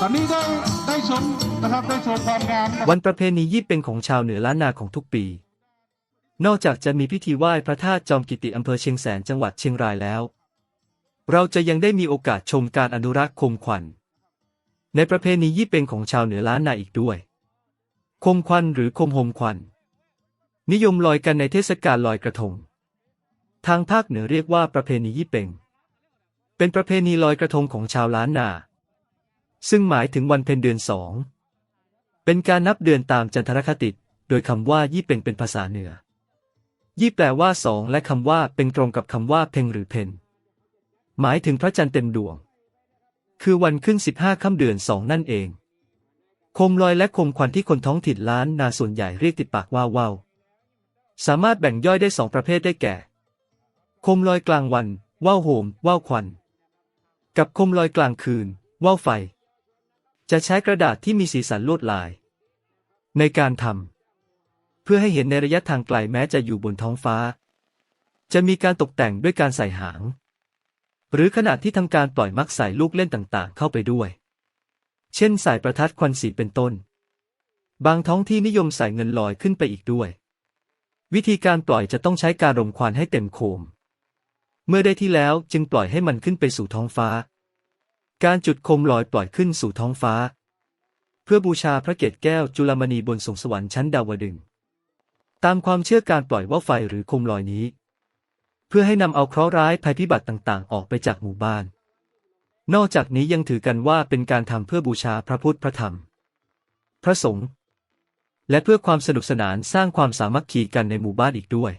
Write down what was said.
ตอนนี้ได้ได้ชมนะครับได้ชมความงามวันประเพณียี่เป็งของชาวเหนือล้านนาของทุกปี นอกจากจะมีพิธีไหว้พระธาตุจอมกิติอำเภอเชียงแสนจังหวัดเชียงรายแล้ว เราจะยังได้มีโอกาสชมการอนุรักษ์คมควันในประเพณียี่เป็งของชาวเหนือล้านนาอีกด้วย คมควันหรือคมโฮมควัน นิยมลอยกันในเทศกาลลอยกระทง ทางภาคเหนือเรียกว่าประเพณียี่เป็งเป็นประเพณีลอยกระทงของชาวล้านนา ซึ่งหมายถึงวันเพ็ญเดือนสอง เป็นการนับเดือนตามจันทรคติ โดยคำว่ายี่เป็งเป็นภาษาเหนือ ยี่แปลว่าสองและคำว่าเป็นตรงกับคำว่าเพ็งหรือเพนหมายถึงพระจันทร์เต็มดวง คือวันขึ้นสิบห้าค่ำเดือนสองนั่นเองคมลอยและคมควันที่คนท้องถิ่นล้านนาส่วนใหญ่เรียกติดปากว่าว่าวสามารถแบ่งย่อยได้สองประเภทได้แก่ คมลอยกลางวัน ว่าวโหม ว่าวควัน กับคมลอยกลางคืน ว่าวไฟ จะใช้กระดาษที่มีสีสันลวดลาย ในการทำเพื่อให้เห็นในระยะทางไกลแม้จะอยู่บนท้องฟ้า จะมีการตกแต่งด้วยการใส่หาง หรือขณะที่ทำการปล่อยมักใส่ลูกเล่นต่างๆ เข้าไปด้วย เช่น ใส่ประทัดควันสีเป็นต้น บางท้องที่นิยมใส่เงินลอยขึ้นไปอีกด้วย วิธีการปล่อยจะต้องใช้การรมควันให้เต็มโคม เมื่อได้ที่แล้วจึงปล่อยให้มันขึ้นไปสู่ท้องฟ้า การจุดโคมลอยปล่อยขึ้นสู่ท้องฟ้า เพื่อบูชาพระเกศแก้วจุลมณีบนสงสวรรค์ชั้นดาวดึงส์ตามความเชื่อการปล่อยว่าวไฟหรือโคมลอยนี้ เพื่อให้นำเอาเคราะห์ร้ายภัยพิบัติต่างๆ ออกไปจากหมู่บ้าน นอกจากนี้ยังถือกันว่าเป็นการทำเพื่อบูชาพระพุทธพระธรรม พระสงฆ์และเพื่อความสนุกสนานสร้างความสามัคคีกันในหมู่บ้านอีกด้วย